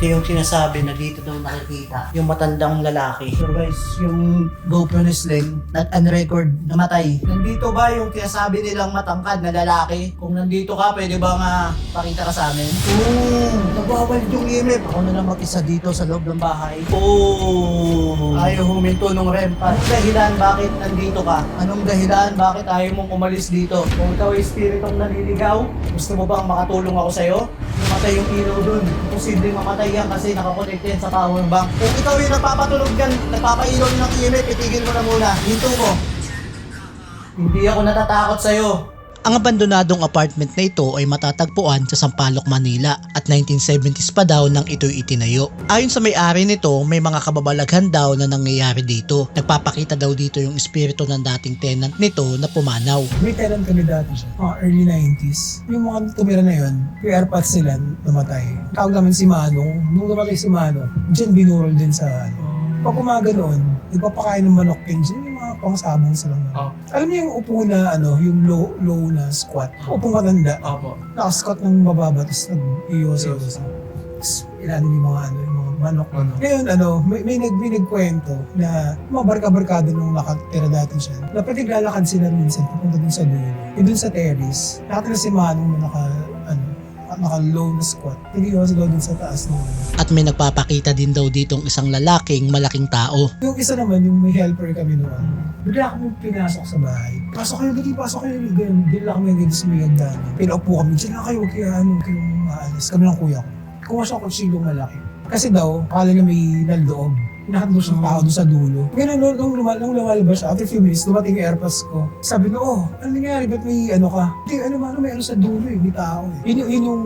Ito yung sinasabi na dito daw nakikita. Yung matandang lalaki. So guys, yung GoPro ni Sling, not on record, namatay. Nandito ba yung sinasabi nilang matangkad na lalaki? Kung nandito ka, pwede ba nga pakita ka sa amin? Oo, nagwawal yung imip. Ako na lang mag-isa dito sa loob ng bahay. Oo. Ayaw huminto nung rem. Anong dahilan bakit nandito ka? Anong dahilan bakit ayaw mong umalis dito? Kung ikaw ay spiritong naliligaw, gusto mo bang makatulong ako sa'yo? Mamatay yung ilaw dun. Posibleng mamatay yan kasi nakakonect yan sa power bank. Kung ikaw yung nagpapatulog yan, nagpapailaw ng imip, itigil mo na muna. Hinto mo. Hindi ako natatakot sa'yo. Ang abandonadong apartment na ito ay matatagpuan sa Sampaloc, Manila at 1970s pa daw nang ito'y itinayo. Ayon sa may-ari nito, may mga kababalaghan daw na nangyayari dito. Nagpapakita daw dito yung espiritu ng dating tenant nito na pumanaw. May tenant kami dati siya, mga early 90s. Yung mga tumira na yun, yung airpods sila namatay. Tawag namin si Manong. Nung namatay si Manong, dyan binurol din sa ano. Pag umaga noon, nagpapakain ng manok yun mga pangsabong sa lang. Oh. Alam niyo yung upo na ano, yung low, low na squat. Upong matanda. Opo. Nakasquat ng mababa, tapos nag-iwas-iwas. Tapos ilalim yung mga ano, yung mga manok. Manok. Ngayon, ano, may, may, nag, may nagkwento na mga barka-barkado nung nakatira dati siya. Na pati naglalakad sila minsan papunta dun sa dulo. Yung dun sa terrace, nakatira si Manong na naka, ano, naka-low na squat. Nag-iwas daw dun sa taas ng ano. At may nagpapakita din daw ditong isang lalaking malaking tao. Yung isa naman, yung may helper kami noon, bigla kami pinasok sa bahay. Pasok kayo, dali, pasok kayo. Ganyan, bigla kami ganyan sa may hagdanan. Pinaupo kami, dyan lang kayo, kayo, ano, kayong maalis. Kami ng kuya ko. Kumuha siya kung silong malaki. Kasi daw, akala niya may naloob. Nakatulog siyang tao doon sa dulo. Ngayon, nung, nung, lumal, nung lumalabas siya, after few minutes, dumating yung airpads ko. Sabi ko, oh, ano nangyari? Ba't may ano ka? Hindi, ano ano, may ano sa dulo eh, may tao eh. Yun, yun yung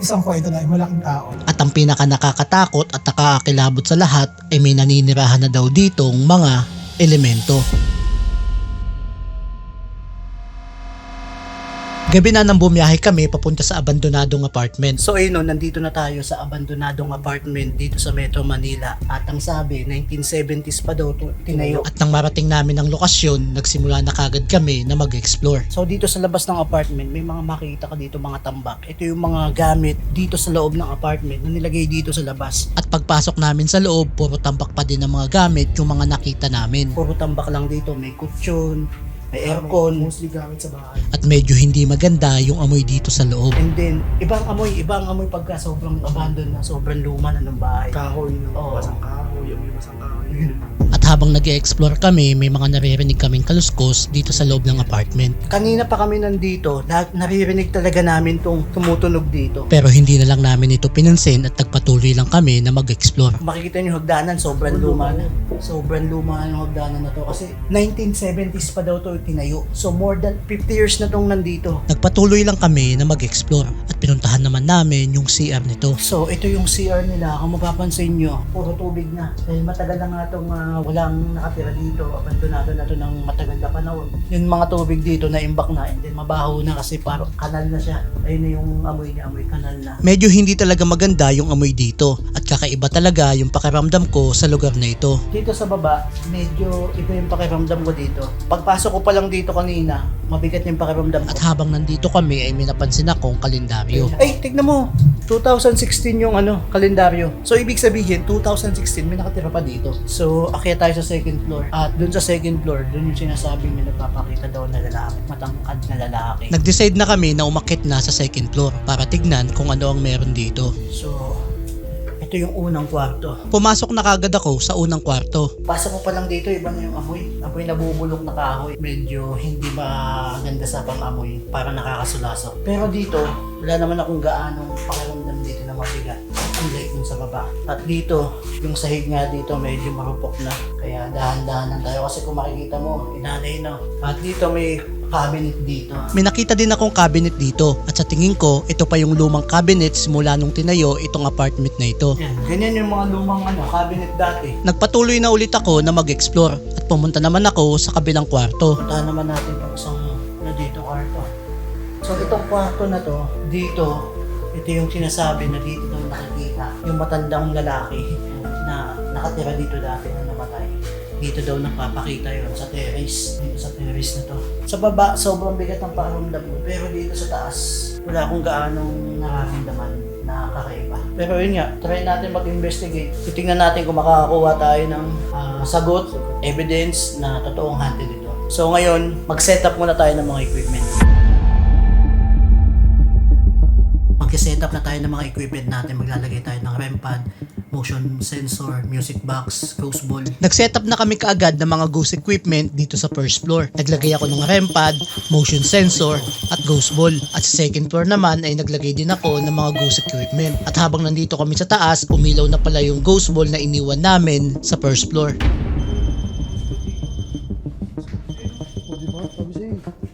isang kwento na, malaking tao. At ang pinaka nakakatakot at nakakakilabot sa lahat ay may naninirahan na daw ditong mga elemento. Gabi na nang bumiyahe kami papunta sa abandonadong apartment. So ayun no, nandito na tayo sa abandonadong apartment dito sa Metro Manila. At ang sabi, 1970s pa daw to tinayo. At nang marating namin ang lokasyon, nagsimula na kagad kami na mag-explore. So dito sa labas ng apartment, may mga makita ka dito mga tambak. Ito yung mga gamit dito sa loob ng apartment na nilagay dito sa labas. At pagpasok namin sa loob, puro tambak pa din ang mga gamit yung mga nakita namin. Puro tambak lang dito. May kutsyon, may aircon. Mostly gamit sa bahay. At medyo hindi maganda yung amoy dito sa loob. And then, ibang amoy, ibang amoy pagka sobrang abandon na, sobrang luma na ng bahay. Kahoy, no? Oo. Basang kahoy, yung may basang kahoy. At habang nag explore kami, may mga naririnig kaming kaluskos dito sa loob ng apartment. Kanina pa kami nandito, na- naririnig talaga namin tong tumutunog dito. Pero hindi na lang namin ito pinansin at nagpatuloy lang kami na mag-explore. Makikita niyo hagdanan, sobrang luma na. Sobrang luma na yung hagdanan na to. Kasi 1970s pa daw to tinayo. So more than 50 years na tong nandito. Nagpatuloy lang kami na mag-explore at pinuntahan naman namin yung CR nito. So ito yung CR nila. Kung mapapansin nyo, puro tubig na. Dahil matagal na nga itong walang nakatira dito. Abandonado na to ng matagal na panahon. Yung mga tubig dito na imbak na. And then mabaho na kasi parang kanal na siya. Ayun na yung amoy niya, amoy kanal na. Medyo hindi talaga maganda yung amoy dito at kakaiba talaga yung pakiramdam ko sa lugar na ito. Dito sa baba, medyo iba yung pakiramdam ko dito. Pagpasok ko pa lang dito kanina, mabigat yung pakiramdam At ko. habang nandito kami ay may napansin akong kalendaryo. Ay, tignan mo. 2016 yung ano, kalendaryo. So, ibig sabihin, 2016, may nakatira pa dito. So, akyat tayo sa second floor. At dun sa second floor, dun yung sinasabi niya nagpapakita daw na lalaki. Matangkad na lalaki. Nag-decide na kami na umakit na sa second floor para tignan kung ano ang meron dito. So, ito yung unang kwarto. Pumasok na kagad ako sa unang kwarto. Pasok ko pa lang dito, iba na yung amoy. Amoy na bubulok na kahoy. Medyo hindi maganda sa pang-amoy. Parang nakakasulaso. Pero dito, wala naman akong gaanong pakiramdam dito na mabigat. Unlike dun sa baba. At dito, yung sahig nga dito medyo marupok na. Kaya dahan-dahan lang tayo. Kasi kung makikita mo, inanay na. At dito may cabinet dito. May nakita din akong cabinet dito at sa tingin ko ito pa yung lumang cabinet simula nung tinayo itong apartment na ito. Yan. Ganyan yung mga lumang ano, cabinet dati. Nagpatuloy na ulit ako na mag-explore at pumunta naman ako sa kabilang kwarto. Puntahan naman natin itong isang na dito kwarto. So itong kwarto na to, dito, ito yung sinasabi na dito daw nakikita. Yung matandang lalaki na nakatira dito dati na namatay. Dito daw napapakita yon sa terrace. Dito sa terrace na to. Sa baba, sobrang bigat ng pakiramdam ko. Pero dito sa taas, wala akong gaanong nararamdaman. nakakaiba. Pero yun nga, try natin mag-investigate. Titingnan natin kung makakakuha tayo ng ah, sagot, evidence na totoong haunted ito. So ngayon, mag-setup muna tayo ng mga equipment. Mag-setup na tayo ng mga equipment natin. Maglalagay tayo ng REM pad, motion sensor, music box, ghost ball. Nag-setup na kami kaagad ng mga ghost equipment dito sa first floor. Naglagay ako ng REM pad, motion sensor, at ghost ball. At sa second floor naman ay naglagay din ako ng mga ghost equipment. At habang nandito kami sa taas, umilaw na pala yung ghost ball na iniwan namin sa first floor.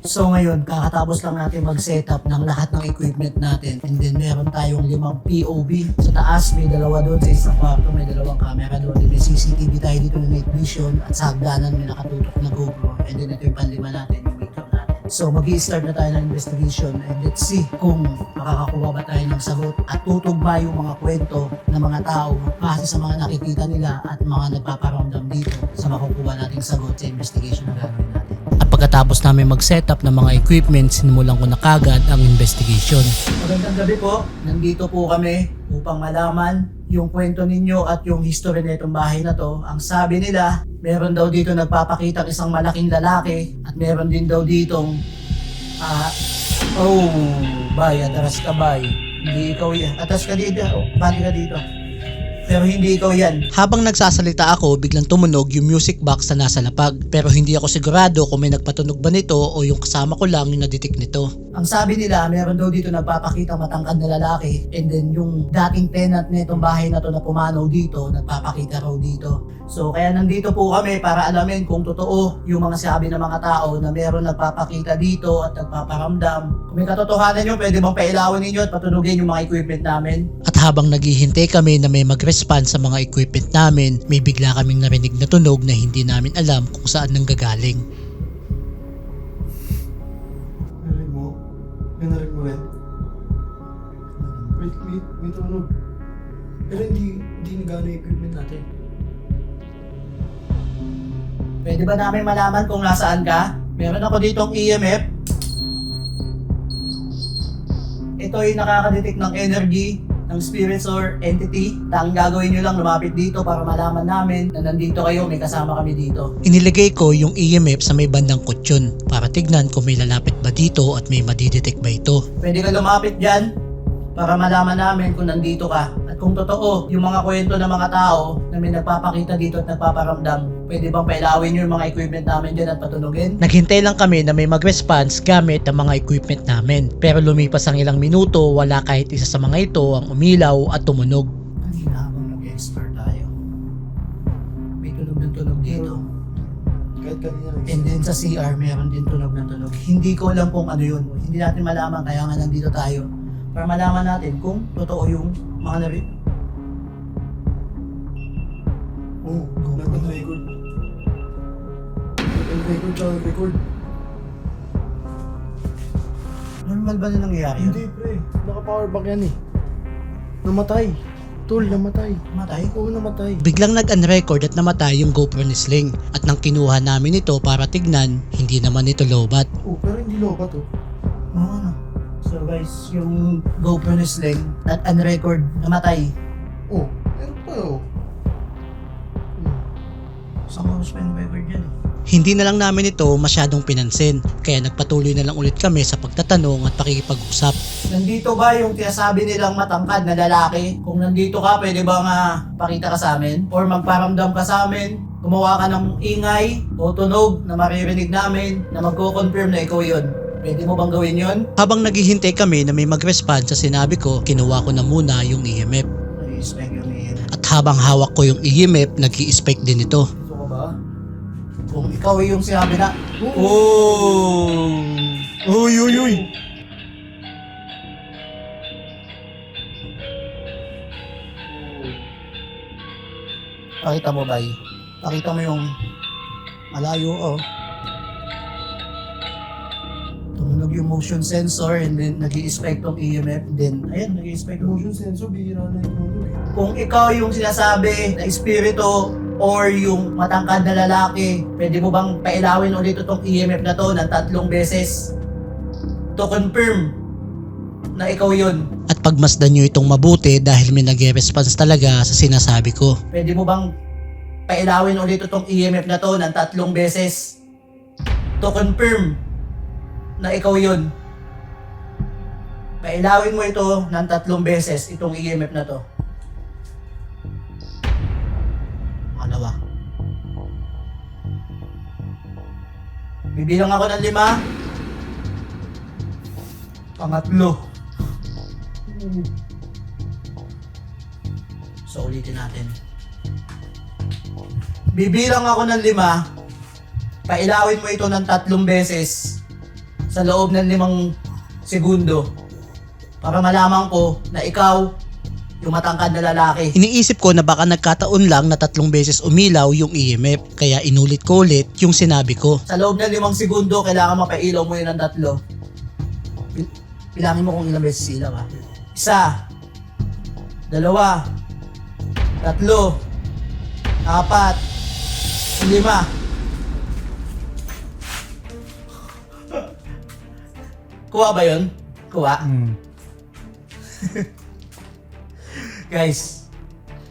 So ngayon, kakatapos lang natin mag-setup ng lahat ng equipment natin. And then meron tayong limang POV. Sa taas, may dalawa doon. Sa isang kwarto, may dalawang camera doon. May CCTV tayo dito na night vision. At sa hagdanan, may nakatutok na GoPro. And then ito yung panlima natin, yung wake natin. So mag start na tayo ng investigation and let's see kung makakakuha ba tayo ng sagot at tutugma yung mga kwento ng mga tao base sa mga nakikita nila at mga nagpaparamdam dito sa makukuha nating sagot sa investigation na gagawin natin. At pagkatapos namin mag-setup ng mga equipment, sinimulan ko na kagad ang investigation. Magandang gabi po. Nandito po kami upang malaman yung kwento ninyo at yung history na itong bahay na to. Ang sabi nila, meron daw dito nagpapakita isang malaking lalaki at meron din daw ditong ah oh, bay, atras ka bay. Hindi ikaw yan. Atras ka dito. Oh, bali ka dito. Pero hindi ikaw yan. Habang nagsasalita ako, biglang tumunog yung music box na nasa lapag. Pero hindi ako sigurado kung may nagpatunog ba nito o yung kasama ko lang yung nadetect nito. Ang sabi nila, meron daw dito nagpapakita matangkad na lalaki and then yung dating tenant nitong bahay na to na pumanaw dito, nagpapakita raw dito. So kaya nandito po kami para alamin kung totoo yung mga sabi ng mga tao na meron nagpapakita dito at nagpaparamdam. Kung may katotohanan nyo, pwede bang pailawin ninyo at patunugin yung mga equipment namin? At habang naghihintay kami na may mag-respond sa mga equipment namin, may bigla kaming narinig na tunog na hindi namin alam kung saan nanggagaling. Narinig mo? May narinig mo rin? Wait, wait, may tunog. Pero hindi, hindi nagano yung equipment natin. Pwede ba namin malaman kung nasaan ka? Meron ako ditong EMF. Ito yung nakakadetect ng energy ng spirits or entity. Ang gagawin nyo lang, lumapit dito para malaman namin na nandito kayo, may kasama kami dito. Inilagay ko yung EMF sa may bandang kutsyon para tignan kung may lalapit ba dito at may madidetect ba ito. Pwede ka lumapit dyan para malaman namin kung nandito ka. Kung totoo, yung mga kwento ng mga tao na may nagpapakita dito at nagpaparamdam, pwede bang pailawin yung mga equipment namin dyan at patunugin? Naghintay lang kami na may mag-response gamit ang mga equipment namin. Pero lumipas ang ilang minuto, wala kahit isa sa mga ito ang umilaw at tumunog. Kanina habang nag-explore tayo, may tunog ng tunog dito. Kahit kanina rin. And then sa CR, meron din tunog ng tunog. Hindi ko alam kung ano yun. Hindi natin malaman, kaya nga nandito tayo. Para malaman natin kung totoo yung mga nari... Oo, oh, nag-record. Nag-record siya, nag-record. Normal ba na nangyayari yun? Hindi, pre. Naka-powerbank yan eh. Namatay. Tol, namatay. Matay? Oo, namatay. Biglang nag-unrecord at namatay yung GoPro ni Sling. At nang kinuha namin ito para tignan, hindi naman ito lowbat. Oo, pero hindi lobat oh. Oo, ano? So guys, yung GoPro ni Sling, at unrecord, namatay. Oo, meron pa oh. Hmm. Saan ko spend record yan eh? Hindi na lang namin ito masyadong pinansin, kaya nagpatuloy na lang ulit kami sa pagtatanong at pakikipag-usap. Nandito ba yung tinasabi nilang matangkad na lalaki? Kung nandito ka, pwede ba nga pakita ka sa amin? Or magparamdam ka sa amin? Gumawa ka ng ingay o tunog na maririnig namin na magko-confirm na ikaw yun. Pwede mo bang gawin yun? Habang naghihintay kami na may mag-respond sa sinabi ko, kinuha ko na muna yung EMF. Yung iyan. At habang hawak ko yung EMF, nag spike din ito. Ka ba? Kung ikaw yung sinabi na, Oh! Uy, uy, uy! pakita mo ba? Pakita mo yung malayo oh. Yung motion sensor and then nag expect tong EMF. Then, ayan, nag expect Motion sensor, bihira na yung ano eh. Kung ikaw yung sinasabi na espiritu or yung matangkad na lalaki, pwede mo bang pailawin ulit itong EMF na to ng tatlong beses to confirm na ikaw yun. At pagmasdan nyo itong mabuti dahil may nag-response talaga sa sinasabi ko. Pwede mo bang pailawin ulit itong EMF na to ng tatlong beses to confirm na ikaw yun. Pailawin mo ito ng tatlong beses itong EMF na to. Malawa. Bibilang ako ng lima. Pangatlo. So ulitin natin. Bibilang ako ng lima, pailawin mo ito ng tatlong beses sa loob ng limang segundo para malaman ko na ikaw yung matangkad na lalaki. Iniisip ko na baka nagkataon lang na tatlong beses umilaw yung EMF kaya inulit ko ulit yung sinabi ko. Sa loob ng limang segundo, kailangan mapailaw mo yun ng tatlo. Pil- mo kung ilang beses ilaw ha. Isa, dalawa, tatlo, apat, lima. Kuha ba yun? Kuha? Guys,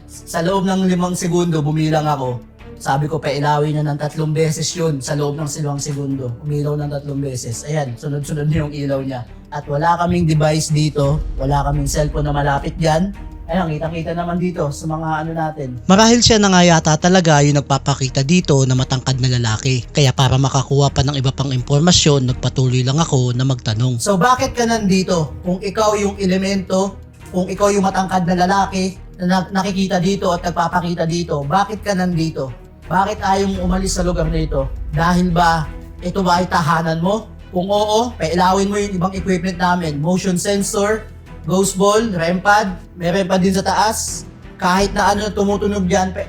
sa loob ng limang segundo, bumilang ako. Sabi ko, pailawin na ng tatlong beses yun sa loob ng silawang segundo. Umilaw ng tatlong beses. Ayan, sunod-sunod na yung ilaw niya. At wala kaming device dito, wala kaming cellphone na malapit dyan. Ayan, kitang-kita naman dito sa mga ano natin. Marahil siya na nga yata talaga yung nagpapakita dito na matangkad na lalaki. Kaya para makakuha pa ng iba pang impormasyon, nagpatuloy lang ako na magtanong. So bakit ka nandito? Kung ikaw yung elemento, kung ikaw yung matangkad na lalaki na na- nakikita dito at nagpapakita dito, bakit ka nandito? Bakit mo umalis sa lugar na ito? Dahil ba ito ba ay tahanan mo? Kung oo, pailawin mo yung ibang equipment namin. Motion sensor, ghost ball, REM pad, may REM pad din sa taas. Kahit na ano tumutunog dyan, pa-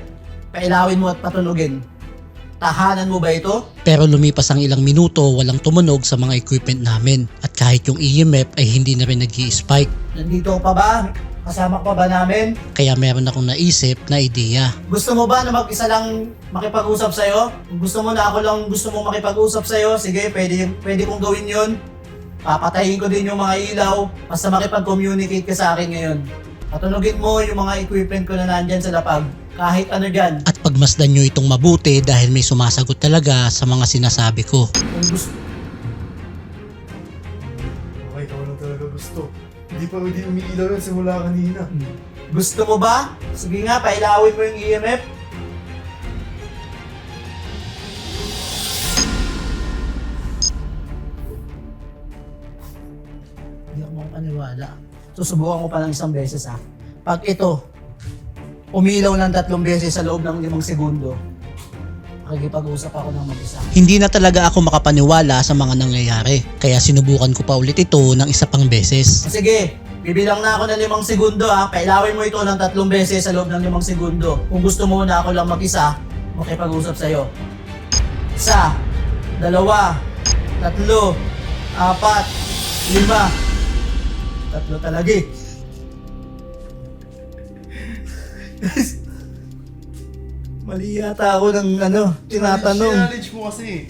pailawin mo at patunugin. Tahanan mo ba ito? Pero lumipas ang ilang minuto, walang tumunog sa mga equipment namin. At kahit yung EMF ay hindi na rin nag spike Nandito pa ba? Kasama pa ba namin? Kaya meron akong naisip na ideya. Gusto mo ba na mag-isa lang makipag-usap sa'yo? Gusto mo na ako lang gusto mo makipag-usap sa'yo, sige, pwede, pwede kong gawin yun. Papatayin ko din yung mga ilaw, basta makipag-communicate ka sa akin ngayon. Patunogin mo yung mga equipment ko na nandyan sa lapag. Kahit ano dyan. At pagmasdan nyo itong mabuti dahil may sumasagot talaga sa mga sinasabi ko. Kung gusto, Okay, ikaw lang talaga gusto. Hindi pa hindi umiilaw yan simula kanina. gusto mo ba? Sige nga, pailawin mo yung EMF. Makapaniwala. Susubukan ko pa ng isang beses ha. Pag ito, umilaw ng tatlong beses sa loob ng limang segundo, makikipag-usap ako ng mag-isa. Hindi na talaga ako makapaniwala sa mga nangyayari. Kaya sinubukan ko pa ulit ito ng isa pang beses. Sige, bibilang na ako ng limang segundo ha. Pailawin mo ito ng tatlong beses sa loob ng limang segundo. Kung gusto mo na ako lang mag-isa, makipag-usap sa'yo. Isa, dalawa, tatlo, apat, lima. Tatlo talaga eh. Mali yata ako ng ano, tinatanong. Challenge mo kasi.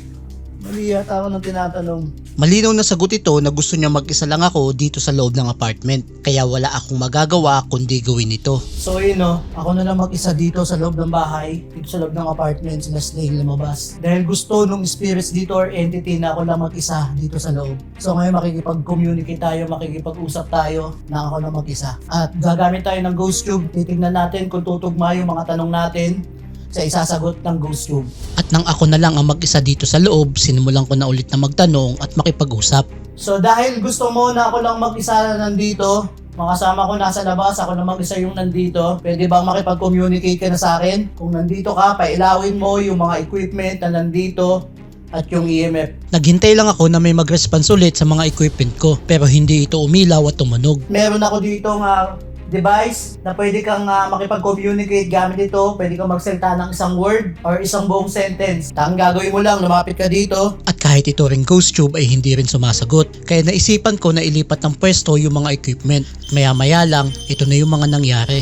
Mali yata ako ng tinatanong. Malinaw na sagot ito na gusto niya mag-isa lang ako dito sa loob ng apartment. Kaya wala akong magagawa kundi gawin ito. So yun no, ako na lang mag-isa dito sa loob ng bahay, dito sa loob ng apartment, sila Slay lumabas. Dahil gusto nung spirits dito or entity na ako lang mag-isa dito sa loob. So ngayon makikipag-communicate tayo, makikipag-usap tayo na ako lang mag-isa. At gagamit tayo ng ghost tube, titignan natin kung tutugma yung mga tanong natin sa isasagot ng ghost tube. At nang ako na lang ang mag-isa dito sa loob, sinimulan ko na ulit na magtanong at makipag-usap. So dahil gusto mo na ako lang mag-isa na nandito, makasama ko nasa labas, ako na mag-isa yung nandito, pwede bang makipag-communicate ka na sa akin? Kung nandito ka, pailawin mo yung mga equipment na nandito at yung EMF. Naghintay lang ako na may mag-response ulit sa mga equipment ko pero hindi ito umilaw at tumunog. Meron ako dito nga device na pwede kang ah, makipag-communicate gamit ito. Pwede kang magsalita ng isang word or isang buong sentence. Ang gagawin mo lang, lumapit ka dito, At kahit ito ring ghost tube ay hindi rin sumasagot. Kaya naisipan ko na ilipat ng pwesto yung mga equipment. Maya maya lang, ito na yung mga nangyari.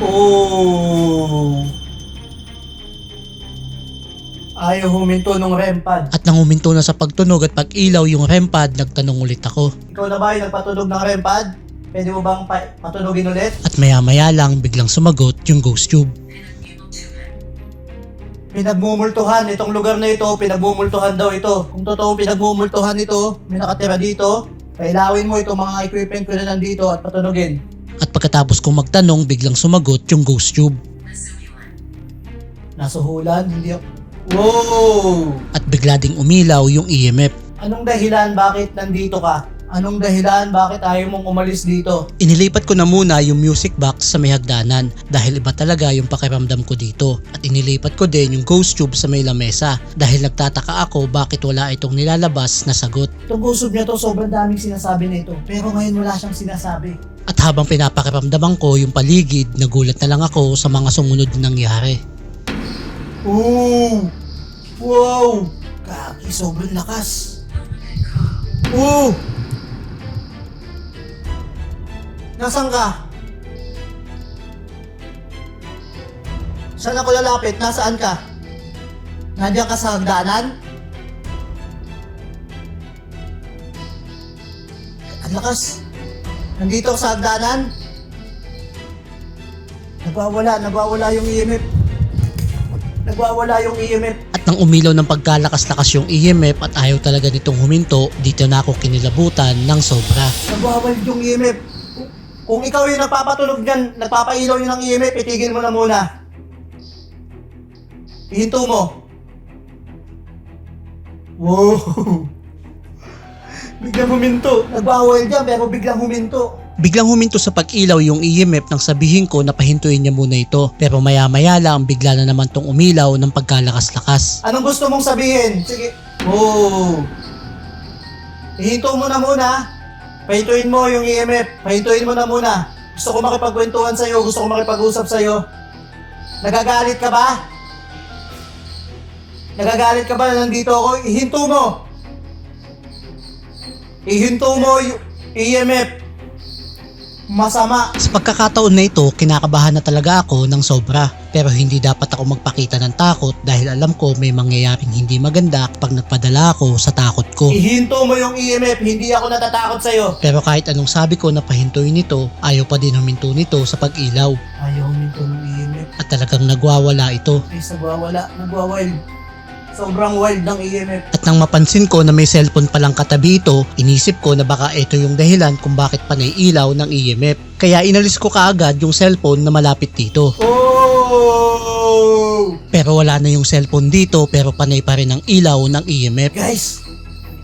Oh. Ayaw huminto nung REM pad. At nang huminto na sa pagtunog at pag-ilaw yung REM pad, nagtanong ulit ako. Ikaw na ba yung nagpatunog ng REM pad? Pwede mo bang pa- patunogin ulit? At maya maya lang biglang sumagot yung ghost tube. Pinagmumultuhan itong lugar na ito, pinagmumultuhan daw ito. Kung totoo pinagmumultuhan ito, may nakatira dito, kailawin mo itong mga equipment ko na nandito at patunogin. At pagkatapos kong magtanong, biglang sumagot yung ghost tube. Nasuhulan, hindi ako... Wow! At bigla ding umilaw yung EMF. Anong dahilan bakit nandito ka? Anong dahilan bakit ayaw mong umalis dito? Inilipat ko na muna yung music box sa may hagdanan dahil iba talaga yung pakiramdam ko dito. At inilipat ko din yung ghost tube sa may lamesa dahil nagtataka ako bakit wala itong nilalabas na sagot. Itong gusog niya to, sobrang daming sinasabi nito. Pero ngayon wala siyang sinasabi. At habang pinapakiramdaman ko yung paligid, nagulat na lang ako sa mga sumunod na nangyari. Ooh! Wow! Kaki, sobrang lakas. Ooh! Nasaan ka? Saan ako lalapit? Nasaan ka? Nandiyan ka sa hagdanan? Ang lakas. Nandito ako sa hagdanan? Nagwawala, nagwawala yung EMF. Nagwawala yung EMF. At nang umilaw ng pagkalakas-lakas yung EMF at ayaw talaga nitong huminto, dito na ako kinilabutan ng sobra. Nagwawalid yung EMF. Kung, ikaw yung nagpapatunog niyan, nagpapailaw yun ng EMF, itigil mo na muna. Ihinto mo. Wow! biglang huminto. Nagwawal dyan pero biglang huminto. Biglang huminto sa pag-ilaw yung EMF nang sabihin ko na pahintuin niya muna ito. Pero maya-maya lang bigla na naman tong umilaw ng pagkalakas-lakas. Anong gusto mong sabihin? Sige. Wow! Ihinto mo na muna. Pahintuin mo yung EMF. Pahintuin mo na muna. Gusto ko makipagkwentuhan sa'yo. Gusto ko makipag-usap sa'yo. Nagagalit ka ba? Nagagalit ka ba na nandito ako? Ihinto mo! Ihinto mo yung EMF. Masama. Sa pagkakataon na ito, kinakabahan na talaga ako ng sobra. Pero hindi dapat ako magpakita ng takot dahil alam ko may mangyayaring hindi maganda pag nagpadala ako sa takot ko. Ihinto mo yung EMF. Hindi ako natatakot sa'yo. Pero kahit anong sabi ko na pahintuin nito, ayaw pa din huminto nito sa pag-ilaw. Ayaw huminto ng EMF. At talagang nagwawala ito. Guys, nagwawala. Nagwawild. Sobrang wild ng EMF. At nang mapansin ko na may cellphone palang katabi ito, inisip ko na baka ito yung dahilan kung bakit panay ilaw ng EMF. Kaya inalis ko kaagad yung cellphone na malapit dito. Oh! Pero wala na yung cellphone dito pero panay pa rin ang ilaw ng EMF. Guys,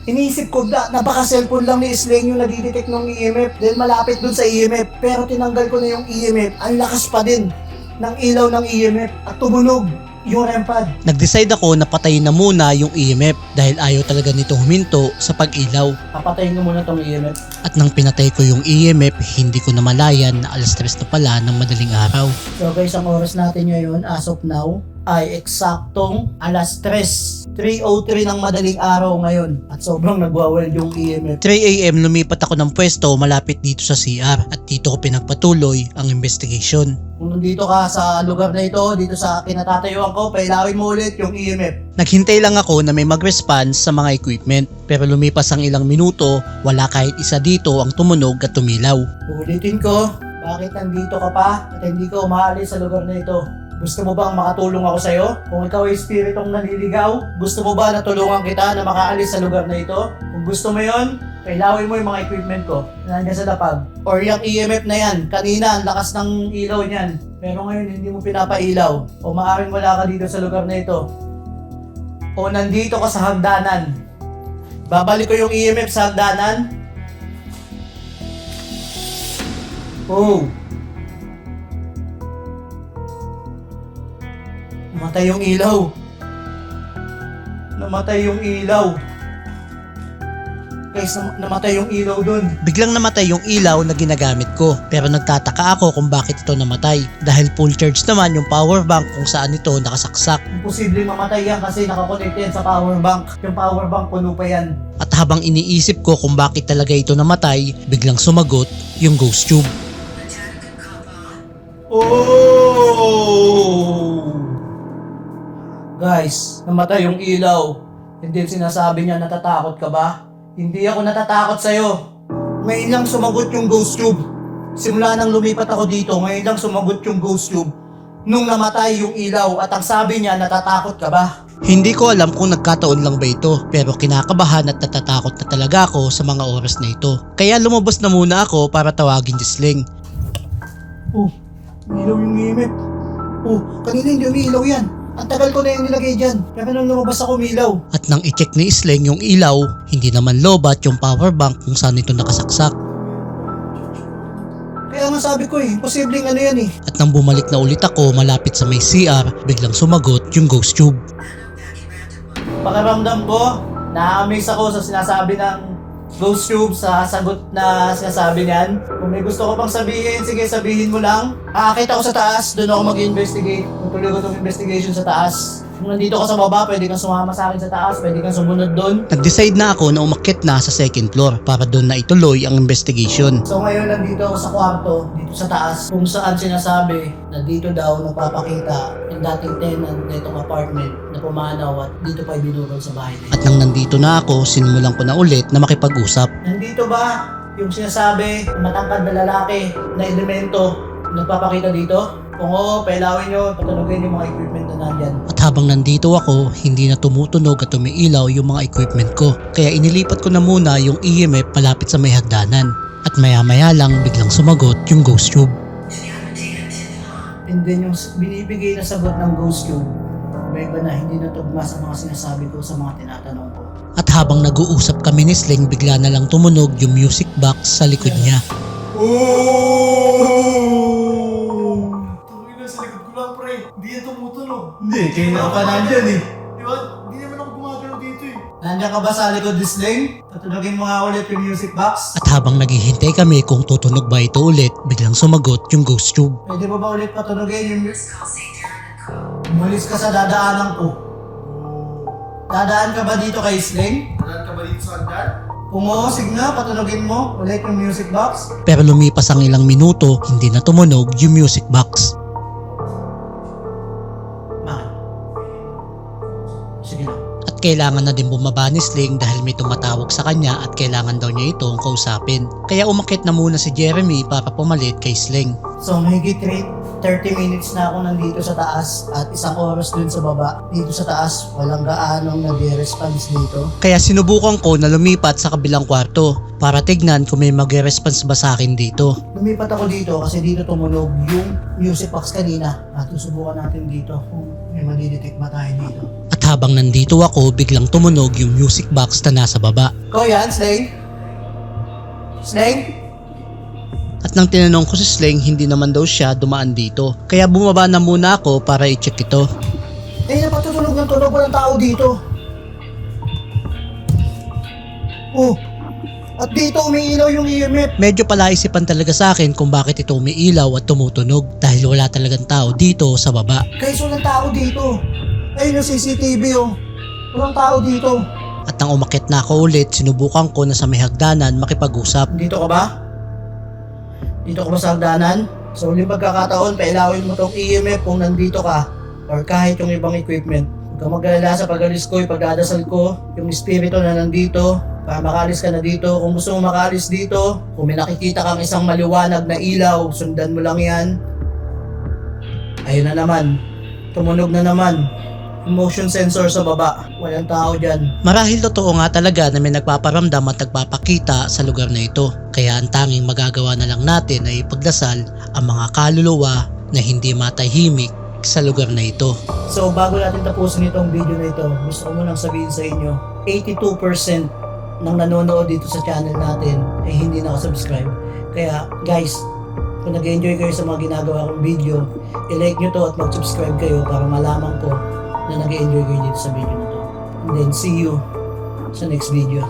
inisip ko na, na baka cellphone lang ni Sling yung nadidetect ng EMF dahil malapit dun sa EMF. Pero tinanggal ko na yung EMF. Ang lakas pa din ng ilaw ng EMF at tumunog yung REM pad. Nag-decide ako na patayin na muna yung EMF dahil ayaw talaga nito huminto sa pag-ilaw. Papatayin ko muna tong EMF. At nang pinatay ko yung EMF, hindi ko namalayan na alas 3 na pala ng madaling araw. So guys, ang oras natin ngayon as of now ay eksaktong alas 3. 3.03 ng madaling araw ngayon. At sobrang nagwawal yung EMF. 3am lumipat ako ng pwesto malapit dito sa CR at dito ko pinagpatuloy ang investigation. Kung nandito ka sa lugar na ito, dito sa kinatatayuan ko, pailawin mo ulit yung EMF. Naghintay lang ako na may mag-response sa mga equipment pero lumipas ang ilang minuto, wala kahit isa dito ang tumunog at tumilaw. Ulitin ko, bakit nandito ka pa at hindi ka umaalis sa lugar na ito? Gusto mo bang makatulong ako sa'yo? Kung ikaw ay espiritong nanliligaw, gusto mo ba na tulungan kita na makaalis sa lugar na ito? Kung gusto mo yon, kailawin mo yung mga equipment ko na nandiyan sa lapag. Or yung EMF na yan, kanina ang lakas ng ilaw niyan. Pero ngayon hindi mo pinapailaw. O maaaring wala ka dito sa lugar na ito. O nandito ka sa hagdanan. Babalik ko yung EMF sa hagdanan. Oh. Namatay yung ilaw. Namatay yung ilaw. Guys, nam- namatay yung ilaw dun. Biglang namatay yung ilaw na ginagamit ko pero nagtataka ako kung bakit ito namatay dahil full charge naman yung power bank kung saan ito nakasaksak. Imposible mamatay yan kasi nakakonect yan sa power bank. Yung power bank puno pa yan. At habang iniisip ko kung bakit talaga ito namatay, biglang sumagot yung ghost tube. Oh! Guys, namatay yung ilaw. Hindi sinasabi niya natatakot ka ba? Hindi ako natatakot sa'yo. Ngayon lang sumagot yung ghost tube. Simula nang lumipat ako dito, ngayon lang sumagot yung ghost tube. Nung namatay yung ilaw at ang sabi niya natatakot ka ba? Hindi ko alam kung nagkataon lang ba ito pero kinakabahan at natatakot na talaga ako sa mga oras na ito. Kaya lumabas na muna ako para tawagin si Sling. Oh, ilaw yung imip. Oh, kanina hindi umiilaw yan. Ang tagal ko na yung nilagay dyan. Pero nung lumabas ako umilaw. At nang i-check ni Sling yung ilaw, hindi naman lobat yung power bank kung saan ito nakasaksak. Kaya nga sabi ko eh, posibleng ano yan eh. At nang bumalik na ulit ako malapit sa may CR, biglang sumagot yung ghost tube. Pakiramdam ko, na-amaze ako sa sinasabi ng Ghost Tube sa sagot na sinasabi niyan. Kung may gusto ko pang sabihin, sige sabihin mo lang. Aakit ako sa taas, doon ako mag-investigate. Tutuloy ko itong investigation sa taas. Kung nandito ka sa baba, pwede kang sumama sa akin sa taas, pwede kang sumunod doon. Nag-decide na ako na umakyat na sa second floor para doon na ituloy ang investigation. So ngayon nandito ako sa kwarto, dito sa taas, kung saan sinasabi na dito daw nagpapakita yung dating tenant na itong apartment na pumanaw at dito pa ibinulong sa bahay nila. At nang nandito na ako, sinimulan ko na ulit na makipag-usap. Nandito ba yung sinasabi na matangkad na lalaki na elemento nagpapakita dito? Kung oo, pailawin nyo, patunogin yung mga equipment na nandyan. At habang nandito ako, hindi na tumutunog at umiilaw yung mga equipment ko. Kaya inilipat ko na muna yung EMF malapit sa may hagdanan. At maya maya lang biglang sumagot yung ghost tube. And then yung binibigay na sagot ng ghost tube, may iba na hindi natugma sa mga sinasabi ko sa mga tinatanong ko. At habang nag-uusap kami ni Sling, bigla na lang tumunog yung music box sa likod niya. Oh! Hindi, kayo na pa nandyan eh. Di ba? Hindi naman ako gumagalaw dito eh. Nandiyan ka ba sa likod ni Sling? Patunogin mo nga ulit yung music box. At habang naghihintay kami kung tutunog ba ito ulit, biglang sumagot yung ghost tube. Pwede mo ba ulit patunogin yung music? Umalis ka sa dadaanan ko. Dadaan ka ba dito kay Sling? Tagal ka ba dito sa hagdan? Kung oo, sige nga, patunogin mo ulit yung music box. Pero lumipas ang ilang minuto, hindi na tumunog yung music box. Kailangan na din bumaba ni Sling dahil may tumatawag sa kanya at kailangan daw niya itong kausapin. Kaya umakit na muna si Jeremy para pumalit kay Sling. So, mahigit rin 30 minutes na ako nandito sa taas at isang oras dun sa baba. Dito sa taas, walang gaanong nag-response dito. Kaya sinubukan ko na lumipat sa kabilang kwarto para tignan kung may mag-response ba sa akin dito. Lumipat ako dito kasi dito tumunog yung music box kanina. At susubukan natin dito kung may madidetect ba tayo dito. Habang nandito ako, biglang tumunog yung music box na nasa baba. Ko yan, Sling? Sling? At nang tinanong ko si Sling, hindi naman daw siya dumaan dito. Kaya bumaba na muna ako para i-check ito. Eh, napatutunog ng tunog walang tao dito. Oh, at dito umiilaw yung EMF. Medyo palaisipan talaga sa akin kung bakit ito umiilaw at tumutunog dahil wala talagang tao dito sa baba. Guys, walang tao dito. Ayun yung CCTV oh. Walang tao dito. At nang umakit na ako ulit, sinubukan ko na sa may hagdanan makipag-usap. Dito ka ba? Dito ka ba sa hagdanan? Sa uling pagkakataon, pailawin mo tong EMF kung nandito ka or kahit yung ibang equipment. Huwag kang mag-alala sa pag-alis ko, ipagdadasal ko, yung espiritu na nandito, para makalis ka na dito. Kung gusto mo makalis dito, kung may nakikita kang isang maliwanag na ilaw, sundan mo lang yan. Ayun na naman. Tumunog na naman. Motion sensor sa baba. Walang tao dyan. Marahil totoo nga talaga na may nagpaparamdam at nagpapakita sa lugar na ito. Kaya ang tanging magagawa na lang natin ay ipagdasal ang mga kaluluwa na hindi matahimik sa lugar na ito. So bago natin tapusin itong video na ito, gusto ko munang sabihin sa inyo, 82% ng nanonood dito sa channel natin ay hindi nakasubscribe. Kaya guys, kung nag-enjoy kayo sa mga ginagawa kong video, i-like nyo to at mag-subscribe kayo para malaman ko na nag-enjoy kayo dito sa video na to. And then see you sa next video.